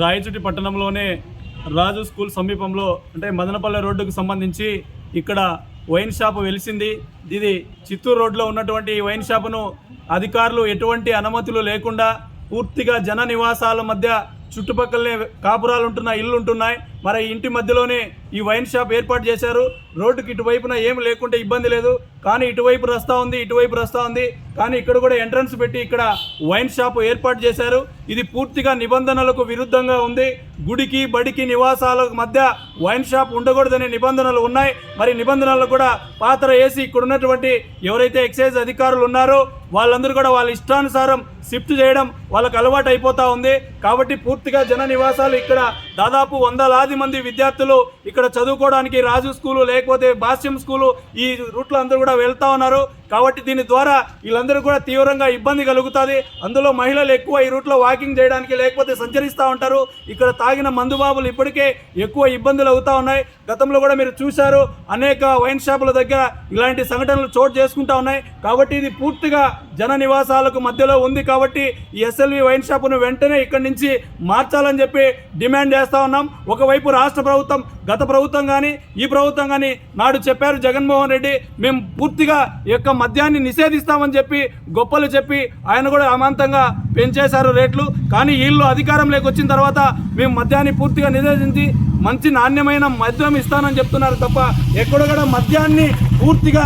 రాయచుటి పట్టణంలోనే రాజు school సమీపంలో అంటే మదనపల్లె రోడ్డుకు సంబంధించి ఇక్కడ వైన్ షాప్ వెలిసింది. ఇది చిత్తూరు రోడ్లో ఉన్నటువంటి ఈ వైన్ షాపును అధికారులు ఎటువంటి అనుమతులు లేకుండా పూర్తిగా జన నివాసాల మధ్య చుట్టుపక్కలనే కాపురాలు ఉంటున్న ఇల్లు ఉంటున్నాయి. మరి ఇంటి మధ్యలోనే ఈ వైన్ షాప్ ఏర్పాటు చేశారు. రోడ్డుకి ఇటువైపున ఏం లేకుంటే ఇబ్బంది లేదు. కానీ ఇటువైపు రస్తా ఉంది ఇటువైపు రస్తా ఉంది. కానీ ఇక్కడ కూడా ఎంట్రన్స్ పెట్టి ఇక్కడ వైన్ షాప్ ఏర్పాటు చేశారు. ఇది పూర్తిగా నిబంధనలకు విరుద్ధంగా ఉంది. గుడికి బడికి నివాసాల మధ్య వైన్ షాప్ ఉండకూడదనే నిబంధనలు ఉన్నాయి. మరి నిబంధనలు కూడా పాత్ర వేసి ఇక్కడ ఉన్నటువంటి ఎవరైతే ఎక్సైజ్ అధికారులు ఉన్నారో వాళ్ళందరూ కూడా వాళ్ళ ఇష్టానుసారం షిఫ్ట్ చేయడం వాళ్ళకు అలవాటు అయిపోతా ఉంది. కాబట్టి పూర్తిగా జన నివాసాలు ఇక్కడ దాదాపు వందలాది మంది విద్యార్థులు ఇక్కడ చదువుకోవడానికి రాజు స్కూలు లేకపోతే భాష్యం స్కూలు ఈ రూట్లో అందరూ కూడా వెళ్తా ఉన్నారు. కాబట్టి దీని ద్వారా వీళ్ళందరూ కూడా తీవ్రంగా ఇబ్బంది కలుగుతుంది. అందులో మహిళలు ఎక్కువ ఈ రూట్లో వాకింగ్ చేయడానికి లేకపోతే సంచరిస్తూ ఉంటారు. ఇక్కడ తాగిన మందు బాబులు ఇప్పటికే ఎక్కువ ఇబ్బందులు అవుతా ఉన్నాయి. గతంలో కూడా మీరు చూశారు అనేక వైన్ షాపుల దగ్గర ఇలాంటి సంఘటనలు చోటు చేసుకుంటా ఉన్నాయి. కాబట్టి ఇది పూర్తిగా జన నివాసాలకు మధ్యలో ఉంది కాబట్టి ఈ ఎస్ఎల్వి వైన్ షాపును వెంటనే ఇక్కడి నుంచి మార్చాలని చెప్పి డిమాండ్ చేస్తూ ఉన్నాం. ఒకవైపు రాష్ట్ర ప్రభుత్వం గత ప్రభుత్వం కానీ ఈ ప్రభుత్వం కానీ నాడు చెప్పారు జగన్మోహన్ రెడ్డి మేము పూర్తిగా ఈ యొక్క మద్యాన్ని నిషేధిస్తామని చెప్పి గొప్పలు చెప్పి ఆయన కూడా అమాంతంగా పెంచేశారు రేట్లు. కానీ వీళ్ళు అధికారంలోకి వచ్చిన తర్వాత మేము మద్యాన్ని పూర్తిగా నిరోధించి మంచి నాణ్యమైన మద్యం ఇస్తానని చెప్తున్నారు తప్ప ఎక్కడ కూడా మద్యాన్ని పూర్తిగా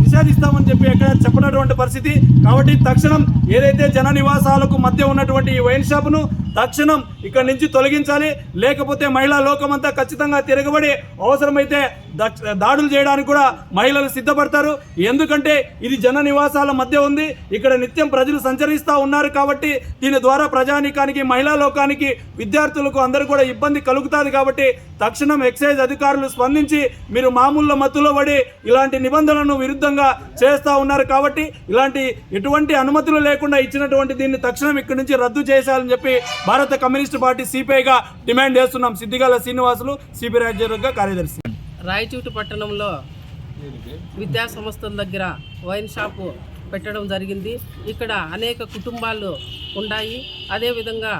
నిషేధిస్తామని చెప్పి ఎక్కడ చెప్పినటువంటి పరిస్థితి. కాబట్టి తక్షణం ఏదైతే జన నివాసాలకు మధ్య ఉన్నటువంటి ఈ వైన్ షాపును తక్షణం ఇక్కడి నుంచి తొలగించాలి. లేకపోతే మహిళా లోకమంతా ఖచ్చితంగా తిరగబడి అవసరమైతే దాడులు చేయడానికి కూడా మహిళలు సిద్ధపడతారు. ఎందుకంటే ఇది జన నివాసాల మధ్య ఉంది. ఇక్కడ నిత్యం ప్రజలు సంచరిస్తూ ఉన్నారు కాబట్టి దీని ద్వారా ప్రజానీకానికి మహిళా లోకానికి విద్యార్థులకు అందరూ కూడా ఇబ్బంది కలుగుతుంది కాబట్టి తక్షణం ఎక్సైజ్ అధికారులు స్పందించి మీరు మామూలు మత్తులో పడి ఇలాంటి నిబంధనలను విరుద్ధంగా చేస్తూ ఉన్నారు కాబట్టి ఇలాంటి ఎటువంటి అనుమతులు లేకుండా ఇచ్చినటువంటి దీన్ని తక్షణం ఇక్కడి నుంచి రద్దు చేశాలని చెప్పి భారత కమ్యూనిస్ట్ పార్టీ సిపిఐగా డిమాండ్ చేస్తున్నాం. సిద్దిగాల శ్రీనివాసులు సిపి రాజ్యవర్గ కార్యదర్శి. రాయచూటి పట్టణంలో విద్యా సంస్థల దగ్గర వైన్ షాపు పెట్టడం జరిగింది. ఇక్కడ అనేక కుటుంబాలు ఉన్నాయి. అదేవిధంగా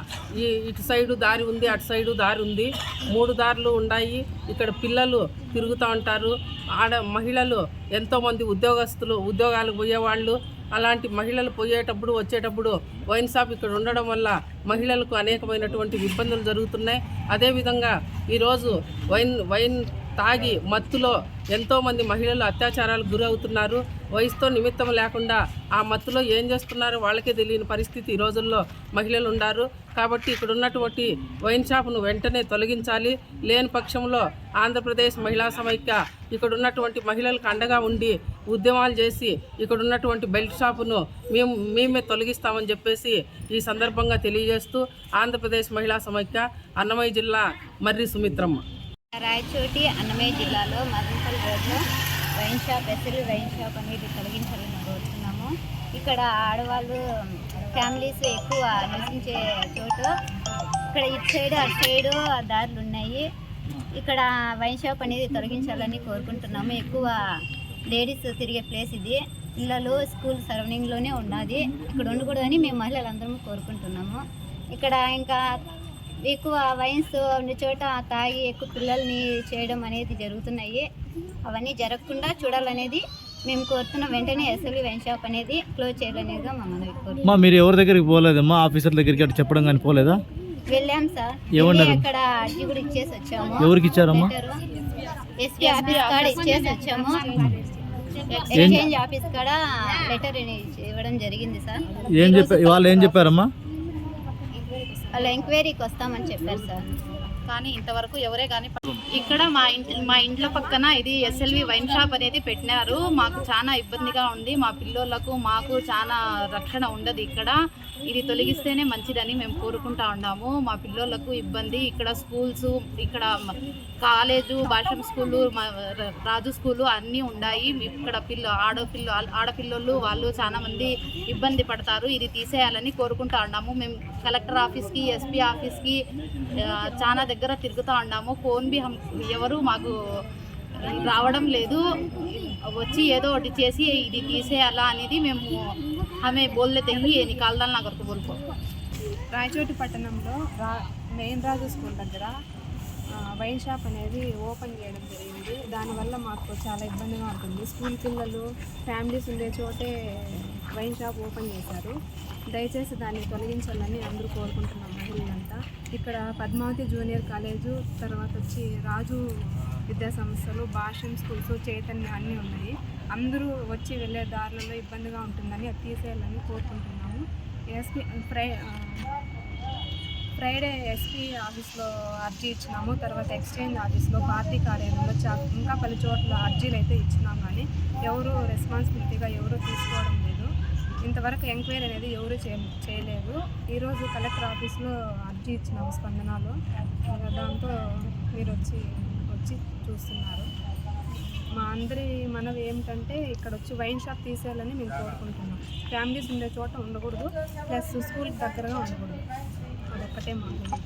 ఈ ఇటు సైడు దారి ఉంది అటు సైడు దారి ఉంది. మూడు దారులు ఉన్నాయి. ఇక్కడ పిల్లలు తిరుగుతూ ఉంటారు. ఆడ మహిళలు ఎంతోమంది ఉద్యోగస్తులు ఉద్యోగాలకు పోయేవాళ్ళు అలాంటి మహిళలు పోయేటప్పుడు వచ్చేటప్పుడు వైన్ షాప్ ఇక్కడ ఉండడం వల్ల మహిళలకు అనేకమైనటువంటి ఇబ్బందులు జరుగుతున్నాయి. అదేవిధంగా ఈరోజు వైన్ వైన్ తాగి మత్తులో ఎంతోమంది మహిళలు అత్యాచారాలకు గురవుతున్నారు వయసుతో నిమిత్తం లేకుండా ఆ మత్తులో ఏం చేస్తున్నారో వాళ్ళకే తెలియని పరిస్థితి ఈ రోజుల్లో మహిళలు ఉన్నారు కాబట్టి ఇక్కడ ఉన్నటువంటి వైన్ షాపును వెంటనే తొలగించాలి. లేని పక్షంలో ఆంధ్రప్రదేశ్ మహిళా సమైక్య ఇక్కడ ఉన్నటువంటి మహిళలకు అండగా ఉండి ఉద్యమాలు చేసి ఇక్కడ ఉన్నటువంటి బెల్ట్ షాపును మేము మేమే తొలగిస్తామని చెప్పేసి ఈ సందర్భంగా తెలియజేస్తూ ఆంధ్రప్రదేశ్ మహిళా సమైక్య అన్నమయ్య జిల్లా మర్రి సుమిత్రమ్మ. రాయచోటి అన్నమయ్య జిల్లాలో మదనపల్లి రోడ్లో wine shop SL wine shop అనేది తొలగించాలని కోరుతున్నాము ఇక్కడ ఆడవాళ్ళు ఫ్యామిలీస్ ఎక్కువ నివసించే చోటు. ఇక్కడ ఇటు సైడ్ అటు సైడు దారులు ఉన్నాయి. ఇక్కడ వైన్ షాప్ అనేది తొలగించాలని కోరుకుంటున్నాము. ఎక్కువ లేడీస్ తిరిగే ప్లేస్ ఇది. పిల్లలు స్కూల్ సరౌండింగ్లోనే ఉన్నది. ఇక్కడ ఉండకూడదని మేము మహిళలందరము కోరుకుంటున్నాము. ఇక్కడ ఇంకా ఎక్కువ వైన్స్ ఉన్న చోట తాగి ఎక్కువ పిల్లల్ని చేయడం అనేది జరుగుతున్నాయి. అవన్నీ జరగకుండా చూడాలనేది మేము కోరుతున్న వెంటనే ఎస్ఎల్వి వైన్ షాప్ అనేది క్లోజ్ చేయాలనేది మా మనవి కోరుతున్నాం. అమ్మా మీరు ఎవరి దగ్గరికి పోలేదమ్మా? ఆఫీసర్ దగ్గరికి అటు చెప్పడం కానీ పోలేదా? వెళ్ళాం సార్. ఏమన్నారు? అక్కడ అర్జీ కూడా ఇచ్చేసి వచ్చాము. ఎవరికి ఇచ్చారమ్మా? ఎస్పీ ఆఫీస్ కాడ ఇచ్చేసి వచ్చాము. ఎక్స్చేంజ్ ఆఫీస్ కాడ లెటర్ ఇవ్వడం జరిగింది సార్. ఏం చెప్పారు వాళ్ళు ఏం చెప్పారమ్మా? వాళ్ళు ఎంక్వైరీకి వస్తామని చెప్పారు సార్. కానీ ఇంతవరకు ఎవరే కానీ ఇక్కడ మా ఇంటి మా ఇంట్లో పక్కన ఇది ఎస్ఎల్వి వైన్ షాప్ అనేది పెట్టినారు. మాకు చాలా ఇబ్బందిగా ఉంది. మా పిల్లోళ్ళకు మాకు చాలా రక్షణ ఉండదు ఇక్కడ. ఇది తొలగిస్తేనే మంచిదని మేము కోరుకుంటా ఉన్నాము. మా పిల్లోళ్ళకు ఇబ్బంది. ఇక్కడ స్కూల్స్ ఇక్కడ కాలేజు భాషం స్కూలు రాజు స్కూలు అన్నీ ఉన్నాయి ఇక్కడ పిల్ల ఆడపిల్ల ఆడపిల్లలు వాళ్ళు చాలా మంది ఇబ్బంది పడతారు. ఇది తీసేయాలని కోరుకుంటా ఉన్నాము. మేము కలెక్టర్ ఆఫీస్కి ఎస్పీ ఆఫీస్కి చాలా దగ్గర తిరుగుతూ ఉన్నాము. ఫోన్ బి ఎవరు మాకు రావడం లేదు. వచ్చి ఏదో ఒకటి చేసి ఇది తీసేయాలా అనేది మేము ఆమె బోల్లేతెంగి నికాలదాలు నా కొరకు బోల్పో రాయచోటి పట్టణంలో రా మెయిన్ రాజు స్కూల్ దగ్గర వైన్ షాప్ అనేది ఓపెన్ చేయడం జరిగింది. దానివల్ల మాకు చాలా ఇబ్బందిగా ఉంటుంది. స్కూల్ పిల్లలు ఫ్యామిలీస్ ఉండే చోటే వైన్ షాప్ ఓపెన్ చేశారు. దయచేసి దాన్ని తొలగించాలని అందరూ కోరుకుంటున్నారు ఇక్కడ పద్మావతి జూనియర్ కాలేజు తర్వాత వచ్చి రాజు విద్యా సంస్థలు భాష్యం స్కూల్స్ చైతన్య అన్నీ ఉన్నాయి. అందరూ వచ్చి వెళ్ళే దారులలో ఇబ్బందిగా ఉంటుందని అది తీసేయాలని కోరుకుంటున్నాము. ఎస్పీ ఫ్రై ఫ్రైడే ఎస్పీ ఆఫీస్లో అర్జీ ఇచ్చినాము. తర్వాత ఎక్స్చేంజ్ ఆఫీస్లో పార్టీ కార్యాలయంలో చా ఇంకా పలు చోట్ల అర్జీలు అయితే ఇచ్చినాం కానీ ఎవరు రెస్పాన్సిబిలిటీగా ఎవరు తీసుకోవడం ఇంతవరకు ఎంక్వైరీ అనేది ఎవరు చే చేయలేదు. ఈరోజు కలెక్టర్ ఆఫీస్లో అర్జీ ఇచ్చినాము స్పందనాలు దాంతో మీరు వచ్చి వచ్చి చూస్తున్నారు. మా అందరి మనవి ఏమిటంటే ఇక్కడ వచ్చి వైన్ షాప్ తీసేయాలని మేము కోరుకుంటున్నాం. ఫ్యామిలీస్ ఉండే చోట ఉండకూడదు. ప్లస్ స్కూల్ దగ్గరగా ఉండకూడదు. అదొక్కటే మాకు